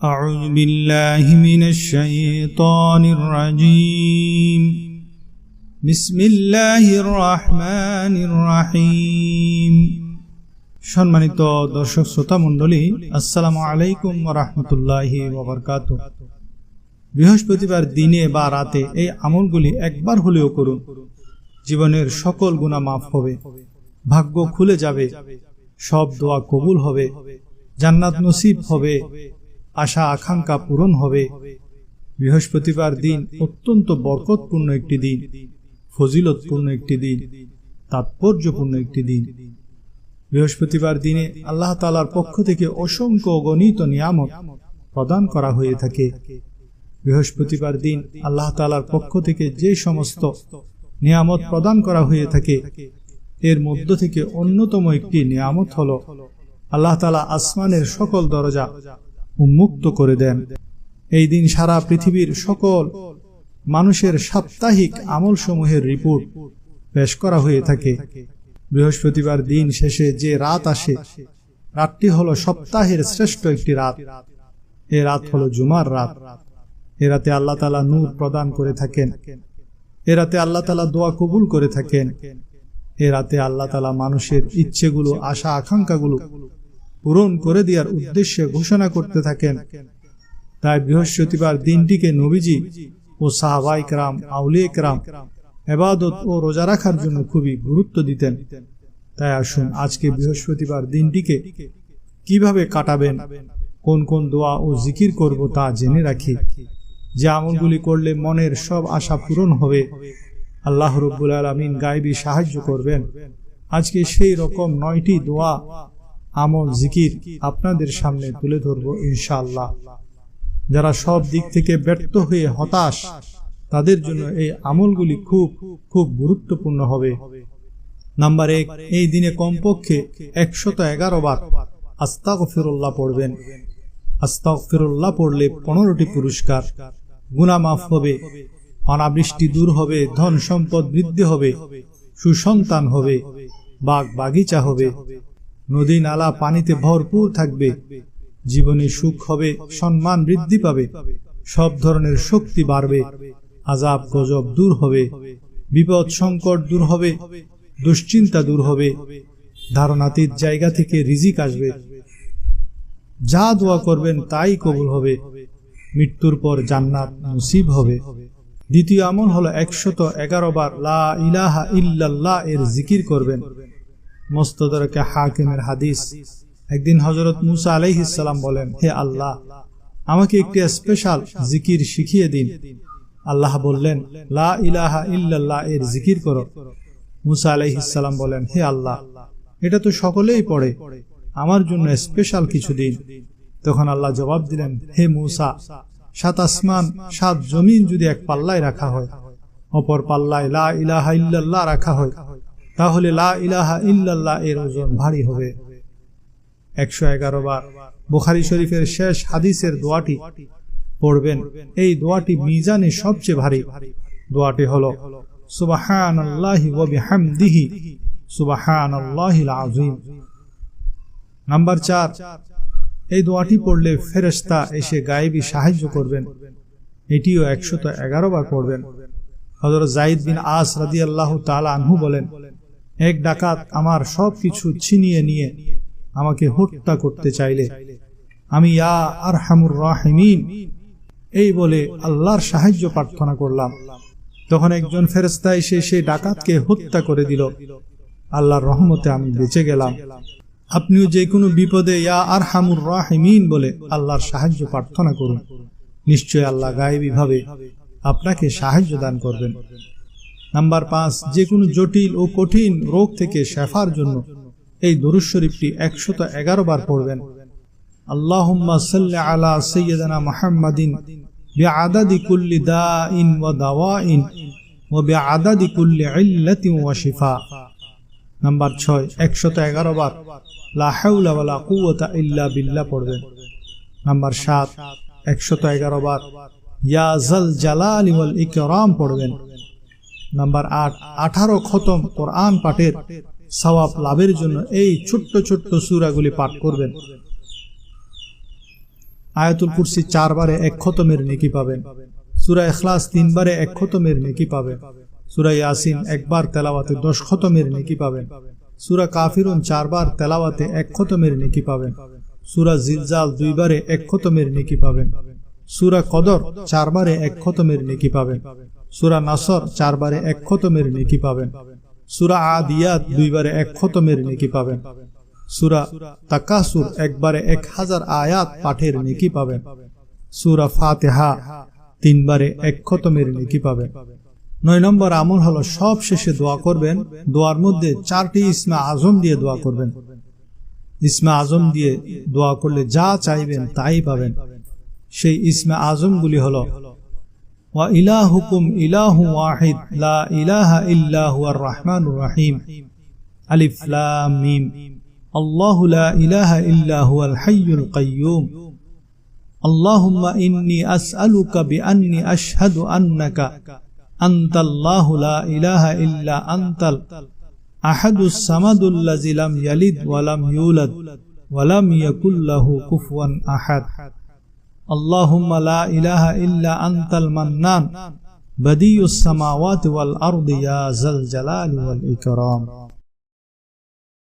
أعوذ بالله من الشيطان الرجيم بسم الله الرحمن الرحيم সম্মানিত দর্শক শ্রোতা মণ্ডলী আসসালামু আলাইকুম রহমতুল্লাহি ওবরকাত বৃহস্পতিবার দিনে বা রাতে এই আমলগুলি একবার হলেও করুন জীবনের সকল গুণা মাফ হবে ভাগ্য খুলে যাবে সব দোয়া কবুল হবে জান্নাত নসিব হবে আশা আকাঙ্ক্ষা পূরণ হবে। বৃহস্পতিবার দিন অত্যন্ত বরকতপূর্ণ একটি দিন, ফজিলতপূর্ণ একটি দিন, তাৎপর্যপূর্ণ একটি দিন। বৃহস্পতিবার দিনে আল্লাহ তালার পক্ষ থেকে অসংখ্য গণিত নিয়ামত প্রদান করা হয়ে থাকে। বৃহস্পতিবার দিন আল্লাহ তালার পক্ষ থেকে যে সমস্ত নিয়ামত প্রদান করা হয়ে থাকে, এর মধ্য থেকে অন্যতম একটি নিয়ামত হল আল্লাহ তালা আসমানের সকল দরজা উন্মুক্ত করে দেন। এই দিন সারা পৃথিবীর সকল মানুষের সাপ্তাহিক আমলসমূহের রিপোর্ট পেশ করা হয়ে থাকে। বৃহস্পতিবার দিন শেষে যে রাত আসে, রাতটি হলো সপ্তাহের শ্রেষ্ঠ একটি রাত। এ রাত হলো জুমার রাত। এ রাতে আল্লাহ তালা নূর প্রদান করে থাকেন। এ রাতে আল্লাহ তালা দোয়া কবুল করে থাকেন। এ রাতে আল্লাহ তালা মানুষের ইচ্ছেগুলো, আশা, আকাঙ্ক্ষাগুলো পূরণ করে দেওয়ার উদ্দেশ্যে ঘোষণা করতে থাকেন। তাই বৃহস্পতিবার দিনটিকে নবীজি ও সাহাবাইকরাম আউলিয়াকরাম এবাদত ও রোজা রাখার জন্য খুবই গুরুত্ব দিতেন। তাই আসুন আজকে বৃহস্পতিবার দিনটিকে কীভাবে কাটাবেন, কোন কোন দোয়া ও জিকির করব তা জেনে রাখি। যে আমলগুলি করলে মনের সব আশা পূরণ হবে। আল্লাহ রব্বুল আলমিন গাইবি সাহায্য করবেন। আজকে সেই রকম নয়টি দোয়া আমল, জিকির আপনাদের সামনে তুলে ধরবো ইনশাআল্লাহ। যারা সব দিক থেকে ব্যর্থ হয়ে হতাশ, তাদের জন্য এই আমলগুলি খুব খুব গুরুত্বপূর্ণ হবে। নাম্বার এক, এই দিনে কমপক্ষে একশত এগারো বার আস্তাক ফিরুল্লাহ পড়বেন। আস্তাক ফিরুল্লাহ পড়লে পনেরোটি পুরস্কার গুনা মাফ হবে, অনাবৃষ্টি দূর হবে, ধন সম্পদ বৃদ্ধি হবে, সুসন্তান হবে বাগ বাগিচা হবে নদী নালা পানিতে ভরপুর থাকবে। জীবনে সুখ হবে, সম্মান বৃদ্ধি পাবে। সব ধরনের শক্তি বাড়বে। আজাব, গজব দূর হবে। বিপদ সংকট দূর হবে। দুশ্চিন্তা দূর হবে। ধারণাতীত জায়গা থেকে রিজিক আসবে। যা দোয়া করবেন তাই কবুল হবে। মৃত্যুর পর জান্নাত নসিব হবে। দ্বিতীয় আমল হলো একশত এগারো বার লা ইলাহা ইল্লাল্লাহ এর জিকির করবেন। হাকিমের হাদিস। একদিন হজরত মুসা বলেন, হে আল্লাহ, আমাকে একটি স্পেশাল জিকির শিখিয়ে দিন। আল্লাহ বললেন, লা ইলাহা ইল্লাল্লাহ, এর জিকির করো। মুসা বলেন, হে আল্লাহ, এটা তো সকলেই পড়ে, আমার জন্য স্পেশাল কিছু দিন। তখন আল্লাহ জবাব দিলেন, হে মুসা, সাত আসমান, সাত জমিন যদি এক পাল্লায় রাখা হয়, অপর পাল্লায় লা ইলাহা ইল্লাল্লাহ রাখা হয় তাহলে লা ইলাহা ইল্লাল্লাহ এর ওজন ভারী হবে। একশো এগারো বার বুখারি শরীফের শেষ হাদিসের দোয়াটি পড়বেন। এই দোয়াটি মিজানে সবচেয়ে ভারী। দোয়াটি হলো সুবাহান আল্লাহি ওবিহামদিহি সুবাহান নাম্বার চার, এই দোয়াটি পড়লে ফেরেস্তা এসে গায়েবী সাহায্য করবেন। এটিও একশত এগারো বার পড়বেন। হজরত জাইদ বিন আস রাদি আল্লাহ তালা আনহু বলেন এক ডাকাত আমার সব কিছু ছিনিয়ে নিয়ে আমাকে হত্যা করতে চাইলে। আমি, ইয়া আর হামুর রাহিমিন। এই বলে আল্লাহর সাহায্য প্রার্থনা করলাম। তখন একজন ফেরেস্তা এসে সেই ডাকাতকে হত্যা করে দিল। আল্লাহর রহমতে আমি বেঁচে গেলাম। আপনিও যে কোনো বিপদে, ইয়া আর হামুর রাহিমিন বলে আল্লাহর সাহায্য প্রার্থনা করুন। নিশ্চয় আল্লাহ গায়েবী ভাবে আপনাকে সাহায্য দান করবেন। নাম্বার পাঁচ, যে কোনো জটিল ও কঠিন রোগ থেকে শেফার জন্য এই দরুদ শরীফটি একশত এগারো বার পড়বেন। আল্লাহুম্মা সাল্লি আলা কুল্লি ওয়া কুল্লি নাম্বার ছয়, একশত এগারো বার পড়বেন। নাম্বার সাত, একশত এগারো বার ইয়া জাল ইকরাম পড়বেন। নাম্বার আট, আঠারো খতম কোরআন পাঠের সওয়াব লাভের জন্য এই ছোট্ট ছোট্ট সুরাগুলি পাঠ করবেন। আয়াতুল কুরসি চারবারে এক খতমের নেকি পাবেন। সুরা এখলাস তিনবারে এক খতমের নেকি পাবেন। সুরা ইয়াসিন একবার তেলাওয়াতে দশ খতমের নেকি পাবেন। সুরা কাফিরুন চারবার তেলাওয়াতে এক খতমের নেকি পাবেন। সুরা জিলজাল দুইবারে এক খতমের নেকি পাবেন। সুরা কদর চারবারে এক খতমের নেকি পাবেন। সুরা নাসর চারবারে এক খতমের নেকি পাবেন। সুরা আদিয়াত দুইবারে এক খতমের নেকি পাবেন। সুরা তাকাসুর একবারে এক হাজার আয়াত পাঠের নেকি পাবেন। সুরা ফাতেহা তিনবারে এক খতমের নেকি পাবেন। নয় নম্বর আমল হলো সব শেষে দোয়া করবেন। দোয়ার মধ্যে চারটি ইসমা আজম দিয়ে দোয়া করবেন। ইসমা আজম দিয়ে দোয়া করলে যা চাইবেন তাই পাবেন। সেই ইসমা আজমগুলি হলো وإلهكم إله واحد لا إله إلا هو الرحمن الرحيم. ألف لام ميم. الله لا إله إلا هو الحي القيوم. اللهم إني أسألك بأني أشهد أنك أنت الله لا إله إلا أنت أحد الصمد الذي لم يلد ولم يولد ولم يكن له كفوا أحد. اللهم لا إله إلا أنت المنان بديع السماوات والأرض يا ذا الجلال والإكرام.